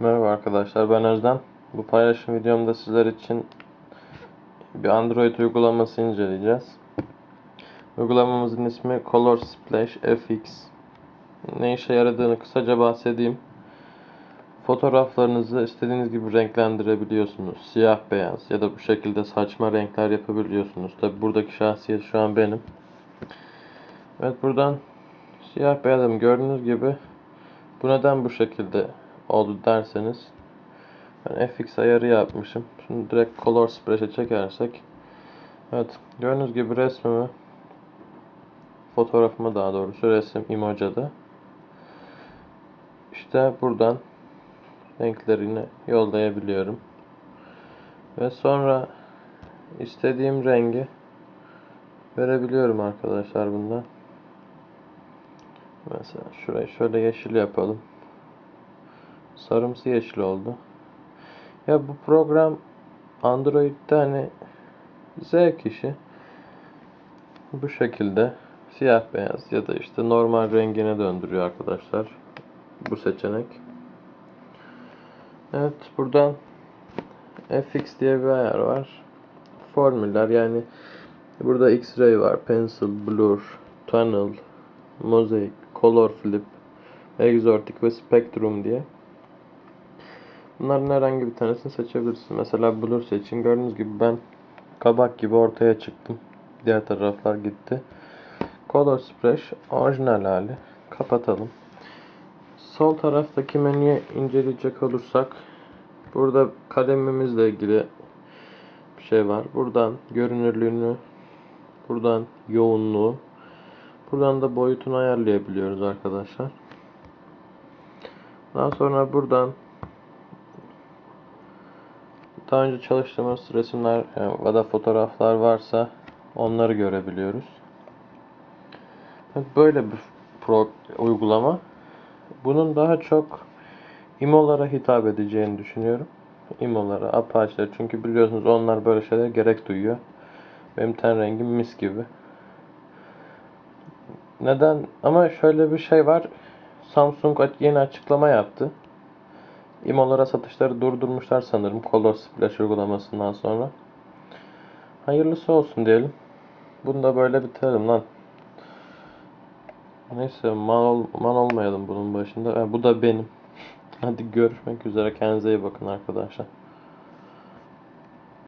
Merhaba arkadaşlar ben Özden. Bu paylaşım videomda sizler için bir Android uygulaması inceleyeceğiz. Uygulamamızın ismi Color Splash FX. Ne işe yaradığını kısaca bahsedeyim. Fotoğraflarınızı istediğiniz gibi renklendirebiliyorsunuz. Siyah beyaz ya da bu şekilde saçma renkler yapabiliyorsunuz. Tabi buradaki şahsiyet şu an benim. Evet buradan siyah beyazım gördüğünüz gibi bu neden bu şekilde oldu derseniz ben FX ayarı yapmışım. Şimdi direkt Color Splash'e çekersek Evet gördüğünüz gibi resmimi fotoğrafıma daha doğrusu resim Imoja'da işte buradan renklerini yollayabiliyorum. Ve sonra istediğim rengi verebiliyorum arkadaşlar bundan. Mesela şurayı şöyle yeşil yapalım. Sarımsı yeşil oldu. Ya bu program Android'de hani zevk işi. Bu şekilde siyah beyaz ya da işte normal rengine döndürüyor arkadaşlar. Bu seçenek. Evet buradan FX diye bir ayar var. Formüller yani burada X-ray var, pencil, blur, tunnel, mosaic, color flip, exotic ve spectrum diye. Bunların herhangi bir tanesini seçebilirsiniz. Mesela blur seçin. Gördüğünüz gibi ben kabak gibi ortaya çıktım. Diğer taraflar gitti. Color Splash orijinal hali. Kapatalım. Sol taraftaki menüye inceleyecek olursak burada kalemimizle ilgili bir şey var. Buradan görünürlüğünü, buradan yoğunluğu, buradan da boyutunu ayarlayabiliyoruz arkadaşlar. Daha sonra buradan daha önce çalıştığımız resimler ya da fotoğraflar varsa onları görebiliyoruz. Böyle bir pro uygulama. Bunun daha çok imolara hitap edeceğini düşünüyorum. Imolara, apaçlara çünkü biliyorsunuz onlar böyle şeyler gerek duyuyor. Benim ten rengim mis gibi. Neden? Ama şöyle bir şey var. Samsung yeni açıklama yaptı. İmolara satışları durdurmuşlar sanırım Color Splash uygulamasından sonra. Hayırlısı olsun diyelim. Bunu da böyle bitirelim lan. Neyse mal, ol, mal olmayalım bunun başında. E, bu da benim. Hadi görüşmek üzere. Kendinize iyi bakın arkadaşlar.